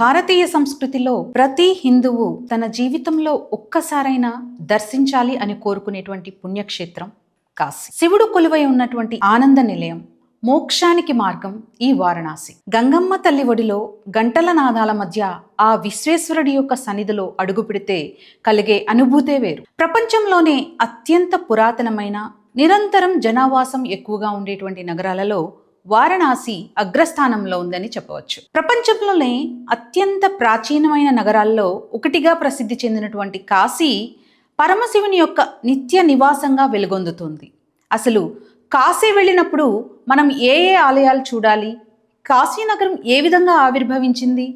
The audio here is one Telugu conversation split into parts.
భారతీయ సంస్కృతిలో ప్రతి హిందువు తన జీవితంలో ఒక్కసారైనా దర్శించాలి అని కోరుకునేటువంటి పుణ్యక్షేత్రం కాశీ. శివుడు కొలువై ఉన్నటువంటి ఆనంద నిలయం మోక్షానికి మార్గం ఈ వారణాసి. గంగమ్మ తల్లి ఒడిలో గంటల నాదాల మధ్య ఆ విశ్వేశ్వరుడి యొక్క సన్నిధిలో అడుగు పెడితే కలిగే అనుభూతే వేరు. ప్రపంచంలోనే అత్యంత పురాతనమైన నిరంతరం జనావాసం ఎక్కువగా ఉండేటువంటి నగరాలలో వారణాసి అగ్రస్థానంలో ఉందని చెప్పవచ్చు. ప్రపంచంలోనే అత్యంత ప్రాచీనమైన నగరాల్లో ఒకటిగా ప్రసిద్ధి చెందినటువంటి కాశీ పరమశివుని యొక్క నిత్య నివాసంగా వెలుగొందుతుంది. అసలు కాశీ వెళ్ళినప్పుడు మనం ఏ ఏ ఆలయాలు చూడాలి? కాశీనగరం ఏ విధంగా ఆవిర్భవించింది?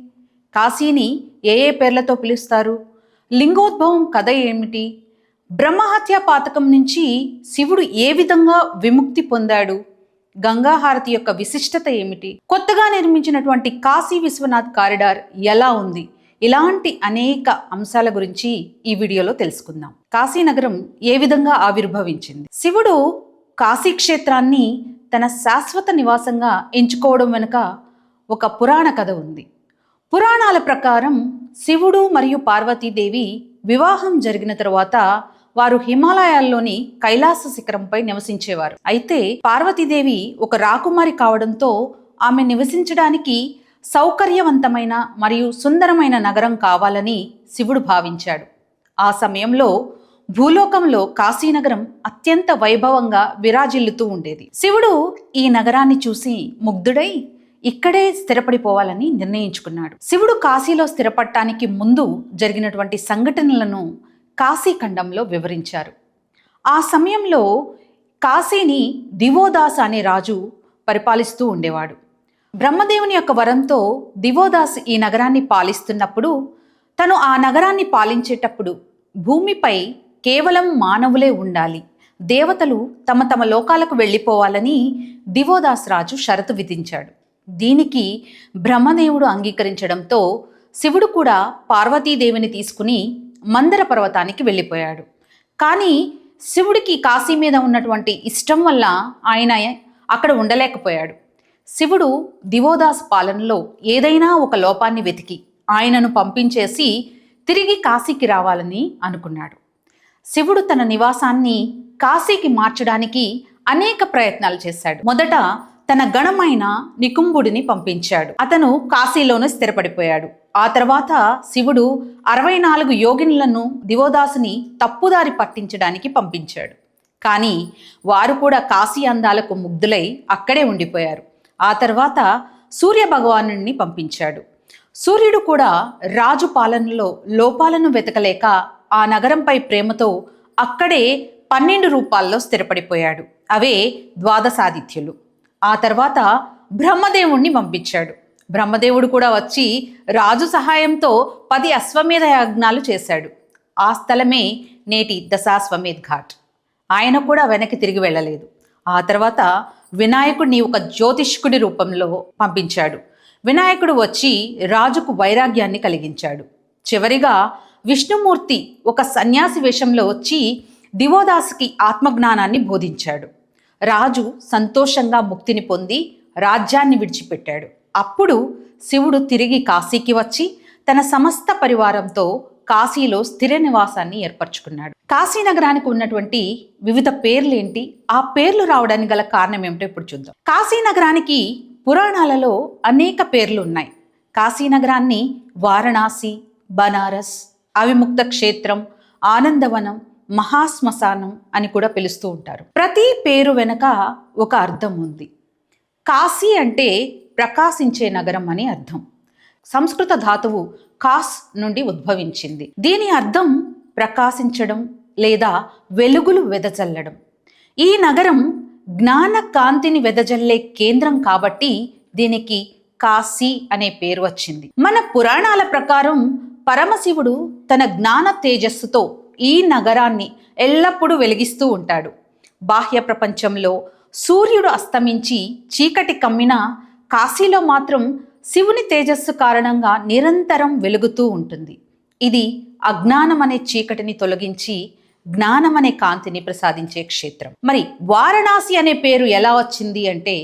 కాశీని ఏ ఏ పేర్లతో పిలుస్తారు? లింగోద్భవం కథ ఏమిటి? బ్రహ్మహత్య పాతకం నుంచి శివుడు ఏ విధంగా విముక్తి పొందాడు? గంగాహారతి యొక్క విశిష్టత ఏమిటి? కొత్తగా నిర్మించినటువంటి కాశీ విశ్వనాథ్ కారిడార్ ఎలా ఉంది? ఇలాంటి అనేక అంశాల గురించి ఈ వీడియోలో తెలుసుకుందాం. కాశీనగరం ఏ విధంగా ఆవిర్భవించింది? శివుడు కాశీ క్షేత్రాన్ని తన శాశ్వత నివాసంగా ఎంచుకోవడం వెనుక ఒక పురాణ కథ ఉంది. పురాణాల ప్రకారం శివుడు మరియు పార్వతీదేవి వివాహం జరిగిన తరువాత వారు హిమాలయాల్లోని కైలాస శిఖరంపై నివసించేవారు. అయితే పార్వతీదేవి ఒక రాకుమారి కావడంతో ఆమె నివసించడానికి సౌకర్యవంతమైన మరియు సుందరమైన నగరం కావాలని శివుడు భావించాడు. ఆ సమయంలో భూలోకంలో కాశీనగరం అత్యంత వైభవంగా విరాజిల్లుతూ ఉండేది. శివుడు ఈ నగరాన్ని చూసి ముగ్ధుడై ఇక్కడే స్థిరపడిపోవాలని నిర్ణయించుకున్నాడు. శివుడు కాశీలో స్థిరపడటానికి ముందు జరిగినటువంటి సంఘటనలను కాశీఖండంలో వివరించారు. ఆ సమయంలో కాశీని దివోదాస్ అనే రాజు పరిపాలిస్తూ ఉండేవాడు. బ్రహ్మదేవుని యొక్క వరంతో దివోదాస్ ఈ నగరాన్ని పాలిస్తున్నప్పుడు తను ఆ నగరాన్ని పాలించేటప్పుడు భూమిపై కేవలం మానవులే ఉండాలి. దేవతలు తమ తమ లోకాలకు వెళ్ళిపోవాలని దివోదాస్ రాజు షరతు విధించాడు. దీనికి బ్రహ్మదేవుడు అంగీకరించడంతో శివుడు కూడా పార్వతీదేవిని తీసుకుని మందర పర్వతానికి వెళ్ళిపోయాడు. కానీ శివుడికి కాశీ మీద ఉన్నటువంటి ఇష్టం వల్ల ఆయన అక్కడ ఉండలేకపోయాడు. శివుడు దివోదాస్ పాలనలో ఏదైనా ఒక లోపాన్ని వెతికి ఆయనను పంపించేసి తిరిగి కాశీకి రావాలని అనుకున్నాడు. శివుడు తన నివాసాన్ని కాశీకి మార్చడానికి అనేక ప్రయత్నాలు చేశాడు. మొదట తన గణమైన నికుంభుడిని పంపించాడు. అతను కాశీలోనే స్థిరపడిపోయాడు. ఆ తర్వాత శివుడు అరవై నాలుగు యోగినులను దివోదాసుని తప్పుదారి పట్టించడానికి పంపించాడు. కానీ వారు కూడా కాశీ అందాలకు ముగ్ధులై అక్కడే ఉండిపోయారు. ఆ తర్వాత సూర్య భగవానుడిని పంపించాడు. సూర్యుడు కూడా రాజు పాలనలో లోపాలను వెతకలేక ఆ నగరంపై ప్రేమతో అక్కడే పన్నెండు రూపాల్లో స్థిరపడిపోయాడు. అవే ద్వాదశాదిత్యులు. ఆ తర్వాత బ్రహ్మదేవుణ్ణి పంపించాడు. బ్రహ్మదేవుడు కూడా వచ్చి రాజు సహాయంతో పది అశ్వమేధ యజ్ఞాలు చేశాడు. ఆ స్థలమే నేటి దశాశ్వమేధ్ ఘాట్. ఆయన కూడా వెనక్కి తిరిగి వెళ్ళలేదు. ఆ తర్వాత వినాయకుడిని ఒక జ్యోతిష్కుడి రూపంలో పంపించాడు. వినాయకుడు వచ్చి రాజుకు వైరాగ్యాన్ని కలిగించాడు. చివరిగా విష్ణుమూర్తి ఒక సన్యాసి వేషంలో వచ్చి దివోదాసుకి ఆత్మజ్ఞానాన్ని బోధించాడు. రాజు సంతోషంగా ముక్తిని పొంది రాజ్యాన్ని విడిచిపెట్టాడు. అప్పుడు శివుడు తిరిగి కాశీకి వచ్చి తన సమస్త పరివారంతో కాశీలో స్థిర నివాసాన్ని ఏర్పరచుకున్నాడు. కాశీ నగరానికి ఉన్నటువంటి వివిధ పేర్లేంటి? ఆ పేర్లు రావడానికి గల కారణం ఏమిటో ఇప్పుడు చూద్దాం. కాశీ నగరానికి పురాణాలలో అనేక పేర్లు ఉన్నాయి కాశీ నగరాన్ని వారణాసి బనారస్ అవిముక్త క్షేత్రం ఆనందవనం మహాశ్మశానం అని కూడా పిలుస్తూ ఉంటారు. ప్రతి పేరు వెనక ఒక అర్థం ఉంది. కాశీ అంటే ప్రకాశించే నగరం అని అర్థం. సంస్కృత ధాతువు కాస్ నుండి ఉద్భవించింది. దీని అర్థం ప్రకాశించడం లేదా వెలుగులు వెదజల్లడం. ఈ నగరం జ్ఞాన కాంతిని వెదజల్లే కేంద్రం కాబట్టి దీనికి కాశీ అనే పేరు వచ్చింది. మన పురాణాల ప్రకారం పరమశివుడు తన జ్ఞాన తేజస్సుతో ఈ నగరాన్ని ఎల్లప్పుడూ వెలిగిస్తూ ఉంటాడు. బాహ్య ప్రపంచంలో సూర్యుడు అస్తమించి చీకటి కమ్మినా కాశీలో మాత్రం శివుని తేజస్సు కారణంగా నిరంతరం వెలుగుతూ ఉంటుంది. ఇది అజ్ఞానం అనే చీకటిని తొలగించి జ్ఞానం అనే కాంతిని ప్రసాదించే క్షేత్రం. మరి వారణాసి అనే పేరు ఎలా వచ్చింది అంటే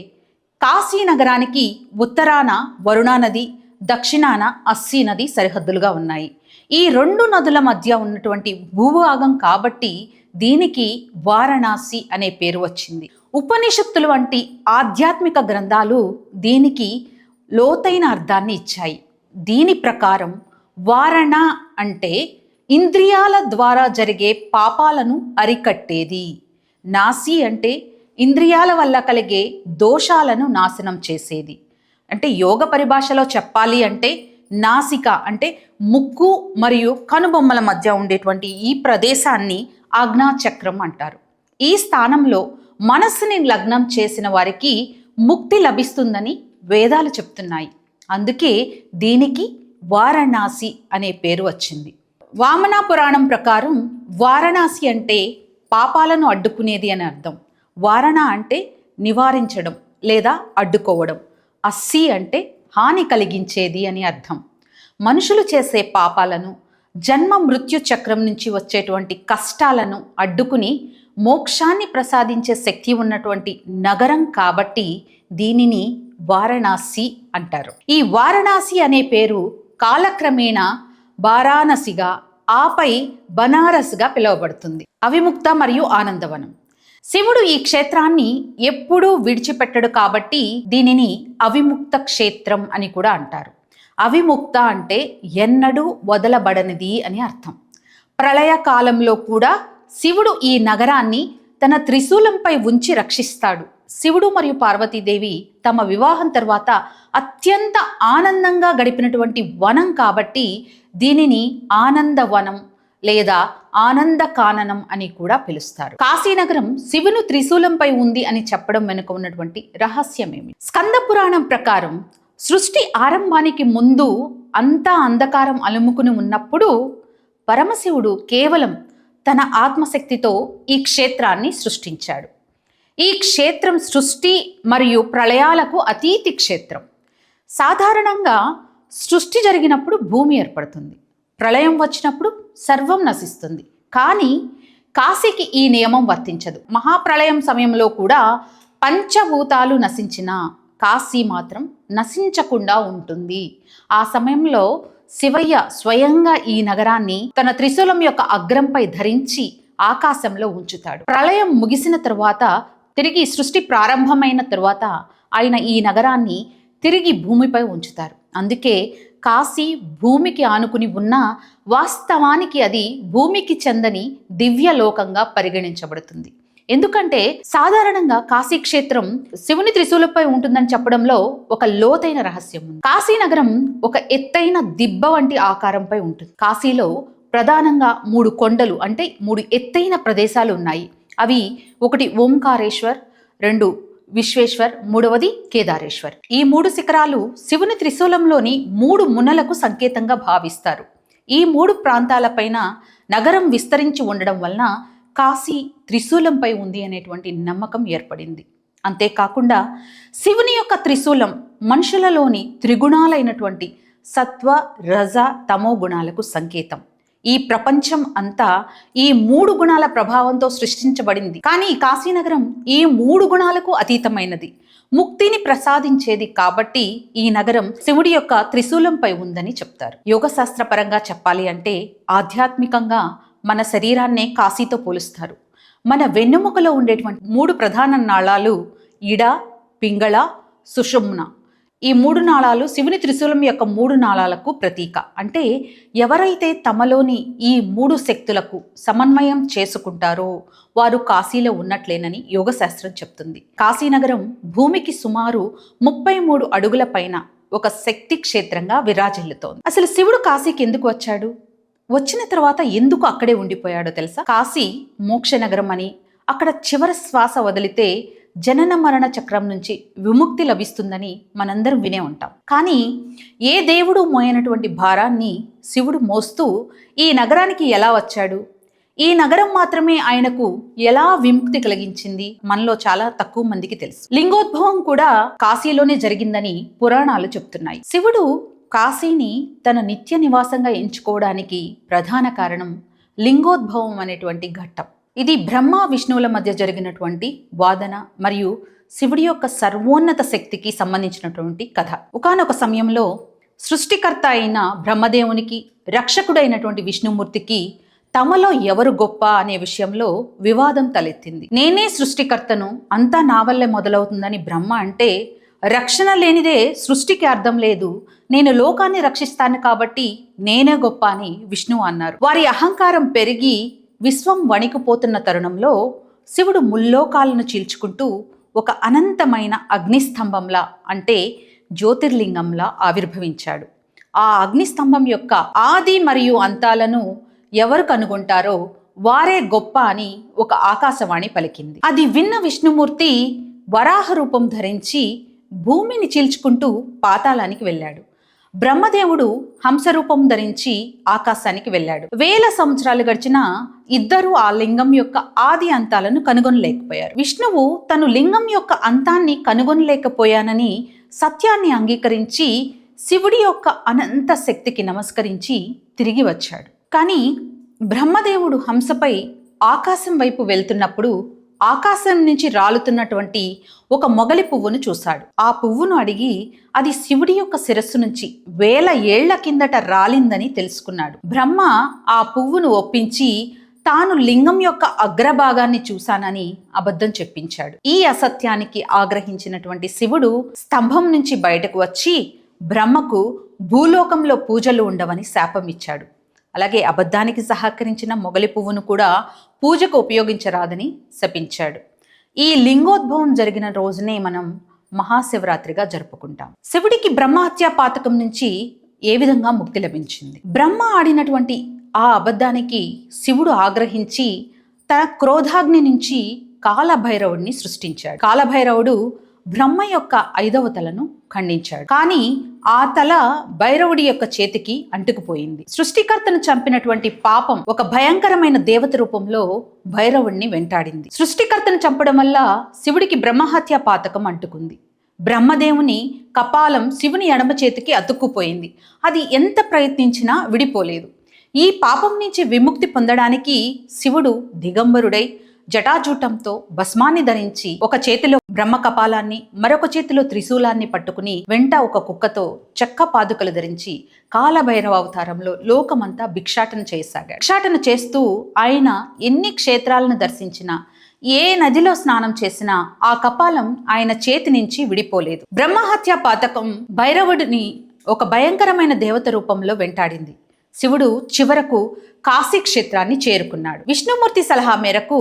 కాశీ నగరానికి ఉత్తరాన వరుణా నది దక్షిణాన అస్సీ నది సరిహద్దులుగా ఉన్నాయి. ఈ రెండు నదుల మధ్య ఉన్నటువంటి భూభాగం కాబట్టి దీనికి వారణాసి అనే పేరు వచ్చింది. ఉపనిషత్తులు వంటి ఆధ్యాత్మిక గ్రంథాలు దీనికి లోతైన అర్థాన్ని ఇచ్చాయి. దీని ప్రకారం వారణ అంటే ఇంద్రియాల ద్వారా జరిగే పాపాలను అరికట్టేది. నాసి అంటే ఇంద్రియాల వల్ల కలిగే దోషాలను నాశనం చేసేది. అంటే యోగ పరిభాషలో చెప్పాలి అంటే నాసిక అంటే ముక్కు మరియు కనుబొమ్మల మధ్య ఉండేటువంటి ఈ ప్రదేశాన్ని ఆజ్ఞాచక్రం అంటారు. ఈ స్థానంలో మనస్సుని లగ్నం చేసిన వారికి ముక్తి లభిస్తుందని వేదాలు చెప్తున్నాయి. అందుకే దీనికి వారణాసి అనే పేరు వచ్చింది. వామన పురాణం ప్రకారం వారణాసి అంటే పాపాలను అడ్డుకునేది అని అర్థం. వారణ అంటే నివారించడం లేదా అడ్డుకోవడం. అస్సి అంటే హాని కలిగించేది అని అర్థం. మనుషులు చేసే పాపాలను జన్మ మృత్యు చక్రం నుంచి వచ్చేటువంటి కష్టాలను అడ్డుకుని మోక్షాన్ని ప్రసాదించే శక్తి ఉన్నటువంటి నగరం కాబట్టి దీనిని వారణాసి అంటారు. ఈ వారణాసి అనే పేరు కాలక్రమేణా వారాణసిగా ఆపై బనారస్గా పిలువబడుతుంది. అవిముక్త మరియు ఆనందవనం. శివుడు ఈ క్షేత్రాన్ని ఎప్పుడూ విడిచిపెట్టడు కాబట్టి దీనిని అవిముక్త క్షేత్రం అని కూడా అంటారు. అవిముక్త అంటే ఎన్నడూ వదలబడనిది అని అర్థం. ప్రళయ కాలంలో కూడా శివుడు ఈ నగరాన్ని తన త్రిశూలంపై ఉంచి రక్షిస్తాడు. శివుడు మరియు పార్వతీదేవి తమ వివాహం తర్వాత అత్యంత ఆనందంగా గడిపినటువంటి వనం కాబట్టి దీనిని ఆనందవనం లేదా ఆనంద కాననం అని కూడా పిలుస్తారు. కాశీనగరం శివును త్రిశూలంపై ఉంది అని చెప్పడం వెనుక ఉన్నటువంటి రహస్యమేమి? స్కంద పురాణం ప్రకారం సృష్టి ఆరంభానికి ముందు అంతా అంధకారం అలుముకుని ఉన్నప్పుడు పరమశివుడు కేవలం తన ఆత్మశక్తితో ఈ క్షేత్రాన్ని సృష్టించాడు. ఈ క్షేత్రం సృష్టి మరియు ప్రళయాలకు అతీతి క్షేత్రం. సాధారణంగా సృష్టి జరిగినప్పుడు భూమి ఏర్పడుతుంది. ప్రళయం వచ్చినప్పుడు సర్వం నశిస్తుంది. కానీ కాశీకి ఈ నియమం వర్తించదు. మహాప్రళయం సమయంలో కూడా పంచభూతాలు నశించిన కాశీ మాత్రం నశించకుండా ఉంటుంది. ఆ సమయంలో శివయ్య స్వయంగా ఈ నగరాన్ని తన త్రిశూలం యొక్క అగ్రంపై ధరించి ఆకాశంలో ఉంచుతాడు. ప్రళయం ముగిసిన తరువాత తిరిగి సృష్టి ప్రారంభమైన తరువాత ఆయన ఈ నగరాన్ని తిరిగి భూమిపై ఉంచుతారు. అందుకే కాశీ భూమికి ఆనుకుని ఉన్న వాస్తవానికి అది భూమికి చెందని దివ్యలోకంగా పరిగణించబడుతుంది. ఎందుకంటే సాధారణంగా కాశీ క్షేత్రం శివుని త్రిశూలపై ఉంటుందని చెప్పడంలో ఒక లోతైన రహస్యం ఉంది. కాశీ నగరం ఒక ఎత్తైన దిబ్బ వంటి ఆకారంపై ఉంటుంది. కాశీలో ప్రధానంగా మూడు కొండలు అంటే మూడు ఎత్తైన ప్రదేశాలు ఉన్నాయి. అవి ఒకటి ఓంకారేశ్వర్ రెండు విశ్వేశ్వర్ మూడవది కేదారేశ్వర్. ఈ మూడు శిఖరాలు శివుని త్రిశూలంలోని మూడు మునలకు సంకేతంగా భావిస్తారు. ఈ మూడు ప్రాంతాలపైన నగరం విస్తరించి ఉండడం వలన కాశీ త్రిశూలంపై ఉంది అనేటువంటి నమ్మకం ఏర్పడింది. అంతేకాకుండా శివుని యొక్క త్రిశూలం మనుషులలోని త్రిగుణాలైనటువంటి సత్వ రజ తమో గుణాలకు సంకేతం. ఈ ప్రపంచం అంతా ఈ మూడు గుణాల ప్రభావంతో సృష్టించబడింది. కానీ కాశీనగరం ఈ మూడు గుణాలకు అతీతమైనది. ముక్తిని ప్రసాదించేది కాబట్టి ఈ నగరం శివుడి యొక్క త్రిశూలంపై ఉందని చెప్తారు. యోగశాస్త్ర పరంగా చెప్పాలి అంటే ఆధ్యాత్మికంగా మన శరీరాన్నే కాశీతో పోలుస్తారు. మన వెన్నెముకలో ఉండేటువంటి మూడు ప్రధాన నాళాలు ఇడ పింగళ సుషుమ్న. ఈ మూడు నాళాలు శివుని త్రిశూలం యొక్క మూడు నాళాలకు ప్రతీక. అంటే ఎవరైతే తమలోని ఈ మూడు శక్తులకు సమన్వయం చేసుకుంటారో వారు కాశీలో ఉన్నట్లేనని యోగశాస్త్రం చెప్తుంది. కాశీనగరం భూమికి సుమారు ముప్పై మూడు అడుగుల పైన ఒక శక్తి క్షేత్రంగా విరాజిల్లుతోంది. అసలు శివుడు కాశీకి ఎందుకు వచ్చాడు? వచ్చిన తర్వాత ఎందుకు అక్కడే ఉండిపోయాడో తెలుసా? కాశీ మోక్ష నగరం అని అక్కడ చివరి శ్వాస వదిలితే జనన మరణ చక్రం నుంచి విముక్తి లభిస్తుందని మనందరం వినే ఉంటాం. కానీ ఏ దేవుడు మోయనటువంటి భారాన్ని శివుడు మోస్తూ ఈ నగరానికి ఎలా వచ్చాడు? ఈ నగరం మాత్రమే ఆయనకు ఎలా విముక్తి కలిగించింది? మనలో చాలా తక్కువ మందికి తెలుసు. లింగోద్భవం కూడా కాశీలోనే జరిగిందని పురాణాలు చెప్తున్నాయి. శివుడు కాశీని తన నిత్య నివాసంగా ఎంచుకోవడానికి ప్రధాన కారణం లింగోద్భవం అనేటువంటి ఘట్టం. ఇది బ్రహ్మ విష్ణువుల మధ్య జరిగినటువంటి వాదన మరియు శివుడి యొక్క సర్వోన్నత శక్తికి సంబంధించినటువంటి కథ. ఒకనొక సమయంలో సృష్టికర్త అయిన బ్రహ్మదేవునికి రక్షకుడైనటువంటి విష్ణుమూర్తికి తమలో ఎవరు గొప్ప అనే విషయంలో వివాదం తలెత్తింది. నేనే సృష్టికర్తను అంతా నా వల్లే మొదలవుతుందని బ్రహ్మ అంటే రక్షణ లేనిదే సృష్టికి అర్థం లేదు. నేను లోకాన్ని రక్షిస్తాను కాబట్టి నేనే గొప్ప అని విష్ణువు అన్నారు. వారి అహంకారం పెరిగి విశ్వం వణికిపోతున్న తరుణంలో శివుడు ముల్లోకాలను చీల్చుకుంటూ ఒక అనంతమైన అగ్నిస్తంభంలా అంటే జ్యోతిర్లింగంలా ఆవిర్భవించాడు. ఆ అగ్నిస్తంభం యొక్క ఆది మరియు అంతాలను ఎవరు కనుగొంటారో వారే గొప్ప అని ఒక ఆకాశవాణి పలికింది. అది విన్న విష్ణుమూర్తి వరాహ రూపం ధరించి భూమిని చీల్చుకుంటూ పాతాళానికి వెళ్ళాడు. బ్రహ్మదేవుడు హంసరూపం ధరించి ఆకాశానికి వెళ్ళాడు. వేల సంవత్సరాలు గడిచినా ఇద్దరు ఆ లింగం యొక్క ఆది అంతాలను కనుగొనలేకపోయారు. విష్ణువు తను లింగం యొక్క అంతాన్ని కనుగొనలేకపోయానని సత్యాన్ని అంగీకరించి శివుడి యొక్క అనంత శక్తికి నమస్కరించి తిరిగి వచ్చాడు. కానీ బ్రహ్మదేవుడు హంసపై ఆకాశం వైపు వెళ్తున్నప్పుడు ఆకాశం నుంచి రాలుతున్నటువంటి ఒక మొగలి పువ్వును చూశాడు. ఆ పువ్వును అడిగి అది శివుడి యొక్క శిరస్సు నుంచి వేల ఏళ్ళ కిందట రాలిందని తెలుసుకున్నాడు. బ్రహ్మ ఆ పువ్వును ఒప్పించి తాను లింగం యొక్క అగ్రభాగాన్ని చూశానని అబద్ధం చెప్పించాడు. ఈ అసత్యానికి ఆగ్రహించినటువంటి శివుడు స్తంభం నుంచి బయటకు వచ్చి బ్రహ్మకు భూలోకంలో పూజలు ఉండవని శాపం ఇచ్చాడు అలాగే అబద్ధానికి సహకరించిన మొగలి పువ్వును కూడా పూజకు ఉపయోగించరాదని శపించాడు. ఈ లింగోద్భవం జరిగిన రోజునే మనం మహాశివరాత్రిగా జరుపుకుంటాం. శివుడికి బ్రహ్మహత్యా పాతకం నుంచి ఏ విధంగా ముక్తి లభించింది? బ్రహ్మ ఆడినటువంటి ఆ అబద్ధానికి శివుడు ఆగ్రహించి తన క్రోధాగ్ని నుంచి కాలభైరవుడిని సృష్టించాడు. కాలభైరవుడు బ్రహ్మ యొక్క ఐదవ తలను ఖండించాడు. కానీ ఆ తల భైరవుడి యొక్క చేతికి అంటుకుపోయింది. సృష్టికర్తను చంపినటువంటి పాపం ఒక భయంకరమైన దేవత రూపంలో భైరవుడిని వెంటాడింది. సృష్టికర్తను చంపడం వల్ల శివుడికి బ్రహ్మహత్య పాతకం అంటుకుంది. బ్రహ్మదేవుని కపాలం శివుని ఎడమ చేతికి అతుక్కుపోయింది. అది ఎంత ప్రయత్నించినా విడిపోలేదు. ఈ పాపం నుంచి విముక్తి పొందడానికి శివుడు దిగంబరుడై జటాజూటంతో భస్మాన్ని ధరించి ఒక చేతిలో బ్రహ్మ కపాలాన్ని మరొక చేతిలో త్రిశూలాన్ని పట్టుకుని వెంట ఒక కుక్కతో చెక్క పాదుకలు ధరించి కాలభైరవ అవతారంలో లోకమంతా భిక్షాటన చేయసాగాడు భిక్షాటన చేస్తూ ఆయన ఎన్ని క్షేత్రాలను దర్శించినా ఏ నదిలో స్నానం చేసినా ఆ కపాలం ఆయన చేతి నుంచి విడిపోలేదు. బ్రహ్మహత్య పాతకం భైరవుడిని ఒక భయంకరమైన దేవత రూపంలో వెంటాడింది. శివుడు చివరకు కాశీ క్షేత్రాన్ని చేరుకున్నాడు. విష్ణుమూర్తి సలహా మేరకు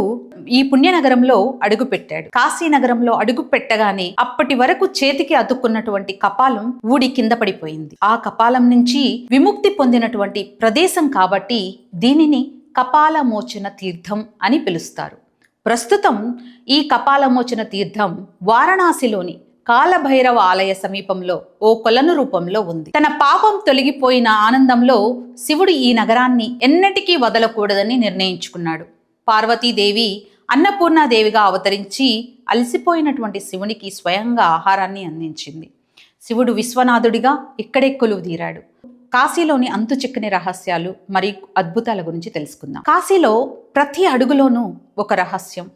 ఈ పుణ్యనగరంలో అడుగుపెట్టాడు కాశీనగరంలో అడుగు పెట్టగానే అప్పటి వరకు చేతికి అతుక్కున్నటువంటి కపాలం ఊడి కింద పడిపోయింది. ఆ కపాలం నుంచి విముక్తి పొందినటువంటి ప్రదేశం కాబట్టి దీనిని కపాలమోచన తీర్థం అని పిలుస్తారు. ప్రస్తుతం ఈ కపాలమోచన తీర్థం వారణాసిలోని కాలభైరవ ఆలయ సమీపంలో ఓ కొలను రూపంలో ఉంది. తన పాపం తొలగిపోయిన ఆనందంలో శివుడు ఈ నగరాన్ని ఎన్నటికీ వదలకూడదని నిర్ణయించుకున్నాడు. పార్వతీదేవి అన్నపూర్ణాదేవిగా అవతరించి అలసిపోయినటువంటి శివునికి స్వయంగా ఆహారాన్ని అందించింది. శివుడు విశ్వనాథుడిగా ఇక్కడే కొలువు తీరాడు. కాశీలోని అంతు చిక్కని రహస్యాలు మరియు అద్భుతాల గురించి తెలుసుకుందాం. కాశీలో ప్రతి అడుగులోనూ ఒక రహస్యం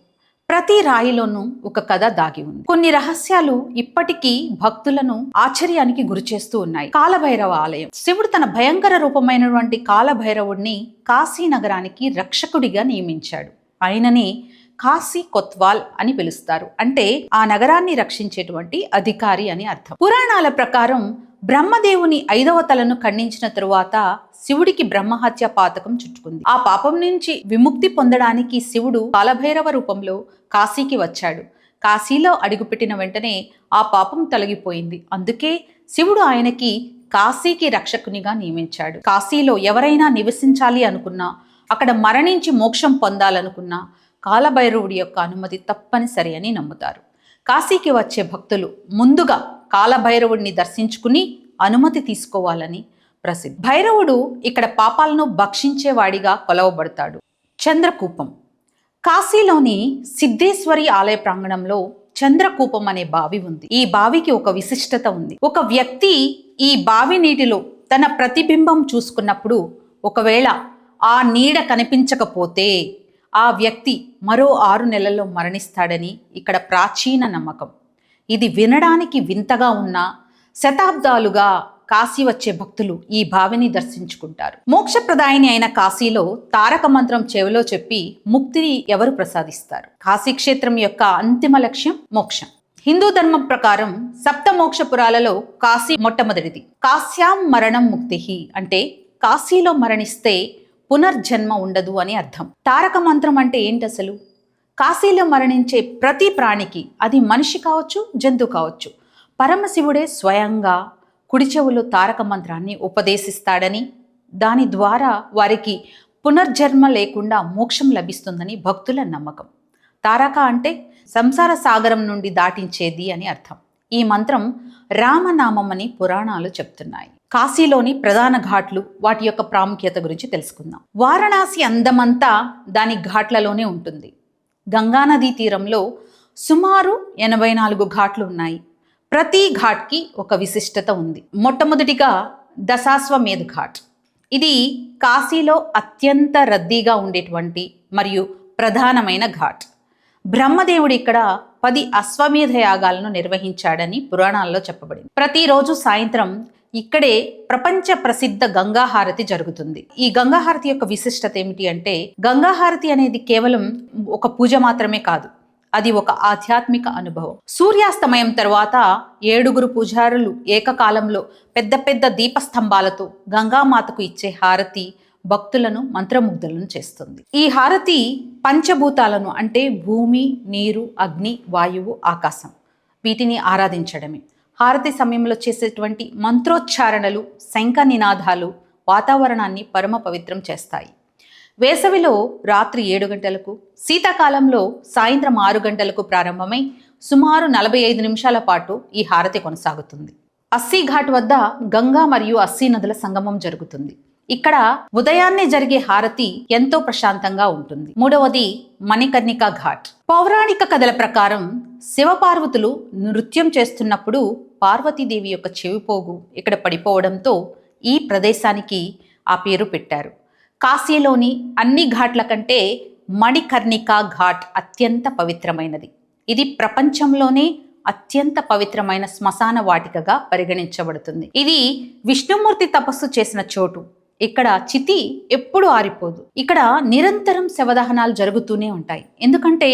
ప్రతి రాయిలోనూ ఒక కథ దాగి ఉంది. కొన్ని రహస్యాలు ఇప్పటికీ భక్తులను ఆశ్చర్యానికి గురిచేస్తూ ఉన్నాయి. కాలభైరవ ఆలయం. శివుడు తన భయంకర రూపమైనటువంటి కాలభైరవుడిని కాశీ నగరానికి రక్షకుడిగా నియమించాడు. ఆయనని కాశీ కొత్వాల్ అని పిలుస్తారు. అంటే ఆ నగరాన్ని రక్షించేటువంటి అధికారి అని అర్థం. పురాణాల ప్రకారం బ్రహ్మదేవుని ఐదవ తలను ఖండించిన తరువాత శివుడికి బ్రహ్మహత్య పాతకం చుట్టుకుంది. ఆ పాపం నుంచి విముక్తి పొందడానికి శివుడు కాలభైరవ రూపంలో కాశీకి వచ్చాడు. కాశీలో అడుగుపెట్టిన వెంటనే ఆ పాపం తొలగిపోయింది. అందుకే శివుడు ఆయనకి కాశీకి రక్షకునిగా నియమించాడు. కాశీలో ఎవరైనా నివసించాలి అనుకున్నా అక్కడ మరణించి మోక్షం పొందాలనుకున్నా కాలభైరవుడి యొక్క అనుమతి తప్పనిసరి అని నమ్ముతారు. కాశీకి వచ్చే భక్తులు ముందుగా కాలభైరవుడిని దర్శించుకుని అనుమతి తీసుకోవాలని ప్రసిద్ధి భైరవుడు ఇక్కడ పాపాలను భక్షించేవాడిగా కొలవబడతాడు. చంద్రకూపం. కాశీలోని సిద్ధేశ్వరి ఆలయ ప్రాంగణంలో చంద్రకూపం అనే బావి ఉంది. ఈ బావికి ఒక విశిష్టత ఉంది. ఒక వ్యక్తి ఈ బావి నీటిలో తన ప్రతిబింబం చూసుకున్నప్పుడు ఒకవేళ ఆ నీడ కనిపించకపోతే ఆ వ్యక్తి మరో ఆరు నెలల్లో మరణిస్తాడని ఇక్కడ ప్రాచీన నమ్మకం. ఇది వినడానికి వింతగా ఉన్న శతాబ్దాలుగా కాశీ వచ్చే భక్తులు ఈ బావిని దర్శించుకుంటారు. మోక్షప్రదాయిని అయిన కాశీలో తారక మంత్రం చెవిలో చెప్పి ముక్తిని ఎవరు ప్రసాదిస్తారు? కాశీ క్షేత్రం యొక్క అంతిమ లక్ష్యం మోక్షం. హిందూ ధర్మం ప్రకారం సప్త మోక్షపురాలలో కాశీ మొట్టమొదటిది. కాశ్యాం మరణం ముక్తి అంటే కాశీలో మరణిస్తే పునర్జన్మ ఉండదు అని అర్థం. తారక మంత్రం అంటే ఏంటి అసలు? కాశీలో మరణించే ప్రతి ప్రాణికి అది మనిషి కావచ్చు జంతువు కావచ్చు. పరమశివుడే స్వయంగా కుడి చెవులో తారక మంత్రాన్ని ఉపదేశిస్తాడని దాని ద్వారా వారికి పునర్జన్మ లేకుండా మోక్షం లభిస్తుందని భక్తుల నమ్మకం. తారక అంటే సంసార సాగరం నుండి దాటించేది అని అర్థం. ఈ మంత్రం రామనామం అని పురాణాలు చెప్తున్నాయి. కాశీలోని ప్రధాన ఘాట్లు వాటి యొక్క ప్రాముఖ్యత గురించి తెలుసుకుందాం. వారణాసి అందమంతా దాని ఘాట్లలోనే ఉంటుంది. గంగానదీ తీరంలో సుమారు ఎనభై నాలుగు ఘాట్లు ఉన్నాయి. ప్రతి ఘాట్కి ఒక విశిష్టత ఉంది. మొట్టమొదటిగా దశాశ్వమేధ ఘాట్. ఇది కాశీలో అత్యంత రద్దీగా ఉండేటువంటి మరియు ప్రధానమైన ఘాట్. బ్రహ్మదేవుడు ఇక్కడ పది అశ్వమేధ యాగాలను నిర్వహించాడని పురాణాల్లో చెప్పబడింది. ప్రతిరోజు సాయంత్రం ఇక్కడే ప్రపంచ ప్రసిద్ధ గంగాహారతి జరుగుతుంది. ఈ గంగాహారతి యొక్క విశిష్టత ఏమిటి అంటే గంగాహారతి అనేది కేవలం ఒక పూజ మాత్రమే కాదు అది ఒక ఆధ్యాత్మిక అనుభవం. సూర్యాస్తమయం తర్వాత ఏడుగురు పూజారులు ఏకకాలంలో పెద్ద పెద్ద దీపస్తంభాలతో గంగామాతకు ఇచ్చే హారతి భక్తులను మంత్రముగ్ధులను చేస్తుంది. ఈ హారతి పంచభూతాలను అంటే భూమి నీరు అగ్ని వాయువు ఆకాశం వీటిని ఆరాధించడమే. హారతి సమయంలో చేసేటువంటి మంత్రోచ్చారణలు శంఖ నినాదాలు వాతావరణాన్ని పరమ పవిత్రం చేస్తాయి. వేసవిలో రాత్రి ఏడు గంటలకు శీతాకాలంలో సాయంత్రం ఆరు గంటలకు ప్రారంభమై సుమారు నలభై ఐదు నిమిషాల పాటు ఈ హారతి కొనసాగుతుంది. అస్సీ ఘాట్ వద్ద గంగా మరియు అస్సీ నదుల సంగమం జరుగుతుంది. ఇక్కడ ఉదయాన్నే జరిగే హారతి ఎంతో ప్రశాంతంగా ఉంటుంది. మూడవది మణికర్ణిక ఘాట్. పౌరాణిక కథల ప్రకారం శివపార్వతులు నృత్యం చేస్తున్నప్పుడు పార్వతీదేవి యొక్క చెవిపోగు ఇక్కడ పడిపోవడంతో ఈ ప్రదేశానికి ఆ పేరు పెట్టారు. కాశీలోని అన్ని ఘాట్ల కంటే మణికర్ణిక ఘాట్ అత్యంత పవిత్రమైనది. ఇది ప్రపంచంలోనే అత్యంత పవిత్రమైన శ్మశాన వాటికగా పరిగణించబడుతుంది. ఇది విష్ణుమూర్తి తపస్సు చేసిన చోటు. ఇక్కడ చితి ఎప్పుడు ఆరిపోదు. ఇక్కడ నిరంతరం శవదహనాలు జరుగుతూనే ఉంటాయి. ఎందుకంటే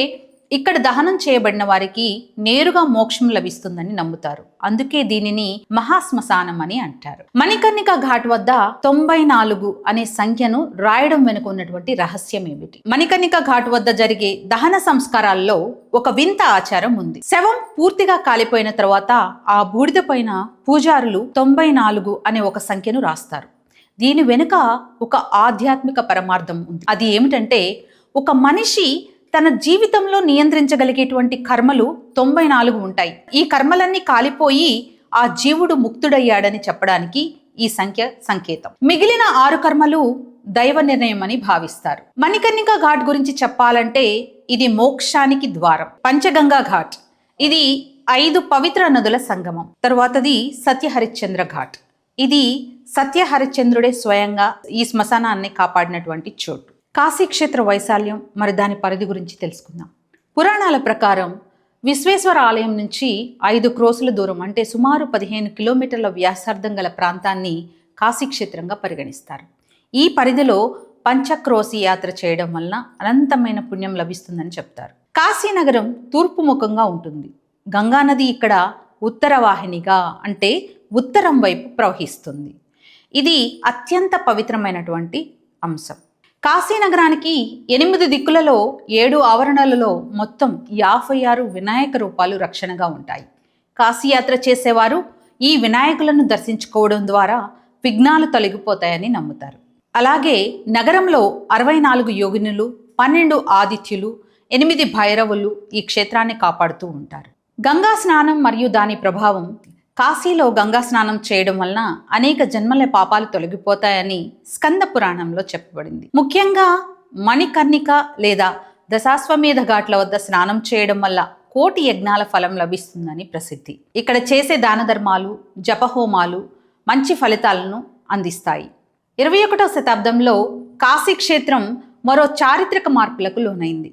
ఇక్కడ దహనం చేయబడిన వారికి నేరుగా మోక్షం లభిస్తుందని నమ్ముతారు. అందుకే దీనిని మహాశ్మశానం అని అంటారు. మణికర్ణిక ఘాట్ వద్ద తొంభై నాలుగు అనే సంఖ్యను రాయడం వెనుక ఉన్నటువంటి రహస్యం ఏమిటి? మణికర్ణిక ఘాట్ వద్ద జరిగే దహన సంస్కారాల్లో ఒక వింత ఆచారం ఉంది. శవం పూర్తిగా కాలిపోయిన తర్వాత ఆ బూడిద పైన పూజారులు తొంభై నాలుగు అనే ఒక సంఖ్యను రాస్తారు. దీని వెనుక ఒక ఆధ్యాత్మిక పరమార్థం ఉంది. అది ఏమిటంటే ఒక మనిషి తన జీవితంలో నియంత్రించగలిగేటువంటి కర్మలు తొంభై నాలుగు ఉంటాయి. ఈ కర్మలన్నీ కాలిపోయి ఆ జీవుడు ముక్తుడయ్యాడని చెప్పడానికి ఈ సంఖ్య సంకేతం. మిగిలిన ఆరు కర్మలు దైవ నిర్ణయం అని భావిస్తారు. మణికర్ణిక ఘాట్ గురించి చెప్పాలంటే ఇది మోక్షానికి ద్వారం. పంచగంగా ఘాట్. ఇది ఐదు పవిత్ర నదుల సంగమం. తరువాతది సత్యహరిశ్చంద్ర ఘాట్. ఇది సత్య హరిశ్చంద్రుడే స్వయంగా ఈ శ్మశానాన్ని కాపాడినటువంటి చోటు. కాశీక్షేత్ర వైశాల్యం మరి దాని పరిధి గురించి తెలుసుకుందాం. పురాణాల ప్రకారం విశ్వేశ్వర ఆలయం నుంచి ఐదు క్రోసుల దూరం అంటే సుమారు పదిహేను కిలోమీటర్ల వ్యాసార్థం గల ప్రాంతాన్ని కాశీక్షేత్రంగా పరిగణిస్తారు. ఈ పరిధిలో పంచక్రోసి యాత్ర చేయడం వలన అనంతమైన పుణ్యం లభిస్తుందని చెప్తారు. కాశీనగరం తూర్పు ముఖంగా ఉంటుంది. గంగానది ఇక్కడ ఉత్తర వాహినిగా అంటే ఉత్తరం వైపు ప్రవహిస్తుంది. ఇది అత్యంత పవిత్రమైనటువంటి అంశం. కాశీనగరానికి ఎనిమిది దిక్కులలో ఏడు ఆవరణలలో మొత్తం యాభై ఆరు వినాయక రూపాలు రక్షణగా ఉంటాయి. కాశీయాత్ర చేసేవారు ఈ వినాయకులను దర్శించుకోవడం ద్వారా విఘ్నాలు తొలగిపోతాయని నమ్ముతారు. అలాగే నగరంలో అరవై నాలుగు యోగినులు పన్నెండు ఆదిత్యులు ఎనిమిది భైరవులు ఈ క్షేత్రాన్ని కాపాడుతూ ఉంటారు. గంగా స్నానం మరియు దాని ప్రభావం కాశీలో గంగా స్నానం చేయడం వలన అనేక జన్మల పాపాలు తొలగిపోతాయని స్కంద పురాణంలో చెప్పబడింది. ముఖ్యంగా మణికర్ణిక లేదా దశాశ్వమేధ ఘాట్ల వద్ద స్నానం చేయడం వల్ల కోటి యజ్ఞాల ఫలం లభిస్తుందని ప్రసిద్ధి. ఇక్కడ చేసే దాన ధర్మాలు జపహోమాలు మంచి ఫలితాలను అందిస్తాయి. ఇరవై ఒకటో శతాబ్దంలో కాశీ క్షేత్రం మరో చారిత్రక మార్పులకు లోనైంది.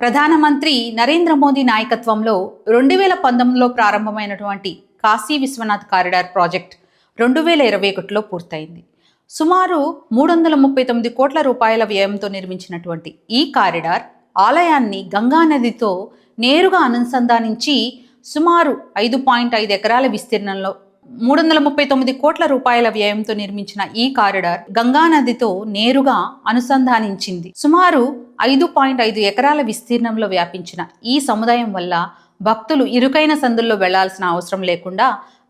ప్రధానమంత్రి నరేంద్ర మోదీ నాయకత్వంలో రెండు వేల పంతొమ్మిదిలో ప్రారంభమైనటువంటి కాశీ విశ్వనాథ్ కారిడార్ ప్రాజెక్ట్ రెండు వేల ఇరవై ఒకటిలో పూర్తయింది. సుమారు మూడు వందల ముప్పై తొమ్మిది కోట్ల రూపాయల వ్యయంతో నిర్మించినటువంటి ఈ కారిడార్ ఆలయాన్ని గంగా నదితో నేరుగా అనుసంధానించి సుమారు ఐదు పాయింట్ ఐదు ఎకరాల విస్తీర్ణంలో మూడు వందల ముప్పై తొమ్మిది కోట్ల రూపాయల వ్యయంతో నిర్మించిన ఈ కారిడార్ గంగా నదితో నేరుగా అనుసంధానించింది. సుమారు ఐదు పాయింట్ ఐదు ఎకరాల విస్తీర్ణంలో వ్యాపించిన ఈ సముదాయం వల్ల భక్తులు ఇరుకైన సందుల్లో వెళ్ళాల్సిన అవసరం లేకుండా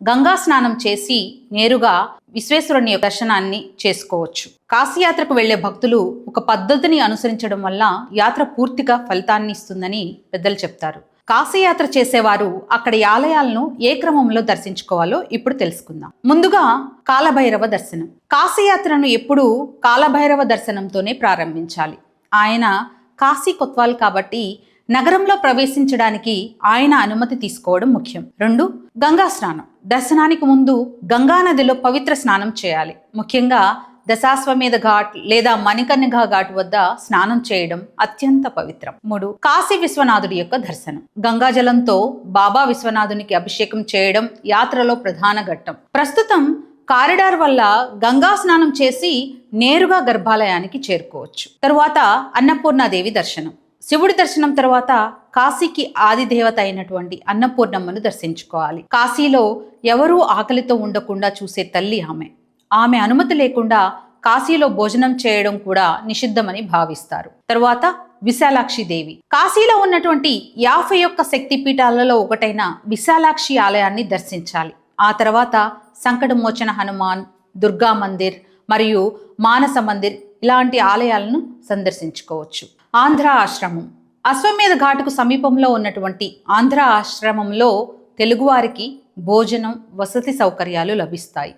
గంగా స్నానం చేసి నేరుగా విశ్వేశ్వరుని దర్శనాన్ని చేసుకోవచ్చు. కాశీయాత్రకు వెళ్ళే భక్తులు ఒక పద్ధతిని అనుసరించడం వల్ల యాత్ర పూర్తిగా ఫలితాన్ని ఇస్తుందని పెద్దలు చెప్తారు. కాశీయాత్ర చేసేవారు అక్కడ ఆలయాలను ఏ క్రమంలో దర్శించుకోవాలో ఇప్పుడు తెలుసుకుందాం. ముందుగా కాలభైరవ దర్శనం. కాశీయాత్రను ఎప్పుడూ కాలభైరవ దర్శనంతోనే ప్రారంభించాలి. ఆయన కాశీ కొత్వాల్ కాబట్టి నగరంలో ప్రవేశించడానికి ఆయన అనుమతి తీసుకోవడం ముఖ్యం. రెండు గంగా స్నానం. దర్శనానికి ముందు గంగా నదిలో పవిత్ర స్నానం చేయాలి. ముఖ్యంగా దశాశ్వమేధ ఘాట్ లేదా మణికర్ణిఘా ఘాట్ వద్ద స్నానం చేయడం అత్యంత పవిత్రం. మూడు కాశీ విశ్వనాథుడి యొక్క దర్శనం. గంగాజలంతో బాబా విశ్వనాథునికి అభిషేకం చేయడం యాత్రలో ప్రధాన ఘట్టం. ప్రస్తుతం కారిడార్ వల్ల గంగా స్నానం చేసి నేరుగా గర్భాలయానికి చేరుకోవచ్చు. తరువాత అన్నపూర్ణాదేవి దర్శనం. శివుడి దర్శనం తర్వాత కాశీకి ఆది దేవత అయినటువంటి అన్నపూర్ణమ్మను దర్శించుకోవాలి. కాశీలో ఎవరూ ఆకలితో ఉండకుండా చూసే తల్లి ఆమె. ఆమె అనుమతి లేకుండా కాశీలో భోజనం చేయడం కూడా నిషిద్ధమని భావిస్తారు. తరువాత విశాలాక్షి దేవి. కాశీలో ఉన్నటువంటి యాభై ఒక్క శక్తిపీఠాలలో ఒకటైన విశాలాక్షి ఆలయాన్ని దర్శించాలి. ఆ తర్వాత సంకటమోచన హనుమాన్ దుర్గా మందిర్ మరియు మానస మందిర్ ఇలాంటి ఆలయాలను సందర్శించుకోవచ్చు. ఆంధ్ర ఆశ్రమం. అశ్వమేధ ఘాటుకు సమీపంలో ఉన్నటువంటి ఆంధ్ర ఆశ్రమంలో తెలుగువారికి భోజనం వసతి సౌకర్యాలు లభిస్తాయి.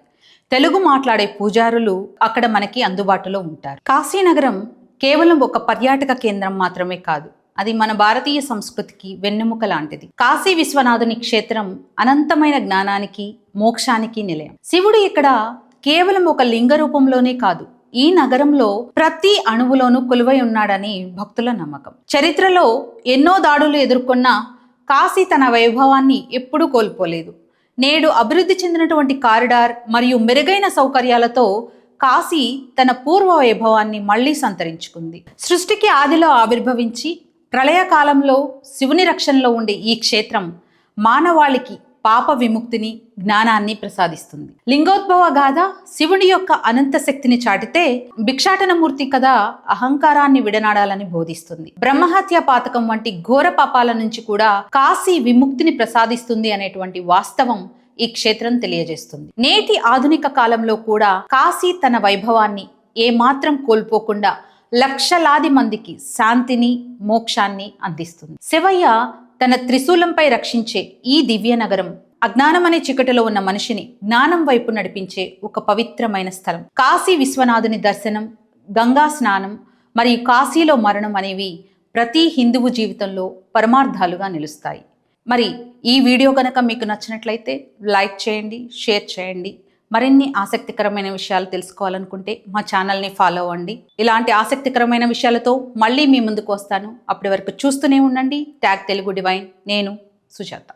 తెలుగు మాట్లాడే పూజారులు అక్కడ మనకి అందుబాటులో ఉంటారు. కాశీనగరం కేవలం ఒక పర్యాటక కేంద్రం మాత్రమే కాదు అది మన భారతీయ సంస్కృతికి వెన్నెముక లాంటిది. కాశీ విశ్వనాథుని క్షేత్రం అనంతమైన జ్ఞానానికి మోక్షానికి నిలయం. శివుడు ఇక్కడ కేవలం ఒక లింగ రూపంలోనే కాదు ఈ నగరంలో ప్రతి అణువులోనూ కొలువై ఉన్నాడని భక్తుల నమ్మకం. చరిత్రలో ఎన్నో దాడులు ఎదుర్కొన్న కాశీ తన వైభవాన్ని ఎప్పుడూ కోల్పోలేదు. నేడు అభివృద్ధి చెందినటువంటి కారిడార్ మరియు మెరుగైన సౌకర్యాలతో కాశీ తన పూర్వ వైభవాన్ని మళ్ళీ సంతరించుకుంది. సృష్టికి ఆదిలో ఆవిర్భవించి ప్రళయకాలంలో శివుని రక్షణలో ఉండే ఈ క్షేత్రం మానవాళికి పాప విముక్తిని జ్ఞానాన్ని ప్రసాదిస్తుంది. లింగోద్భవ గాథ శివుని యొక్క అనంత శక్తిని చాటితే భిక్షాటనమూర్తి కథ అహంకారాన్ని విడనాడాలని బోధిస్తుంది. బ్రహ్మహత్య పాతకం వంటి ఘోర పాపాల నుంచి కూడా కాశీ విముక్తిని ప్రసాదిస్తుంది అనేటువంటి వాస్తవం ఈ క్షేత్రం తెలియజేస్తుంది. నేటి ఆధునిక కాలంలో కూడా కాశీ తన వైభవాన్ని ఏమాత్రం కోల్పోకుండా లక్షలాది మందికి శాంతిని మోక్షాన్ని అందిస్తుంది. శివయ్య తన త్రిశూలంపై రక్షించే ఈ దివ్య నగరం అజ్ఞానం అనే చికటిలో ఉన్న మనిషిని జ్ఞానం వైపు నడిపించే ఒక పవిత్రమైన స్థలం. కాశీ విశ్వనాథుని దర్శనం గంగా స్నానం మరియు కాశీలో మరణం అనేవి ప్రతి హిందువు జీవితంలో పరమార్థాలుగా నిలుస్తాయి. మరి ఈ వీడియో కనుక మీకు నచ్చినట్లయితే లైక్ చేయండి షేర్ చేయండి. మరిన్ని ఆసక్తికరమైన విషయాలు తెలుసుకోవాలనుకుంటే మా ఛానల్ని ఫాలో అవ్వండి. ఇలాంటి ఆసక్తికరమైన విషయాలతో మళ్ళీ మీ ముందుకు వస్తాను. అప్పటి వరకు చూస్తూనే ఉండండి. Tag Telugu divine. నేను సుజాత.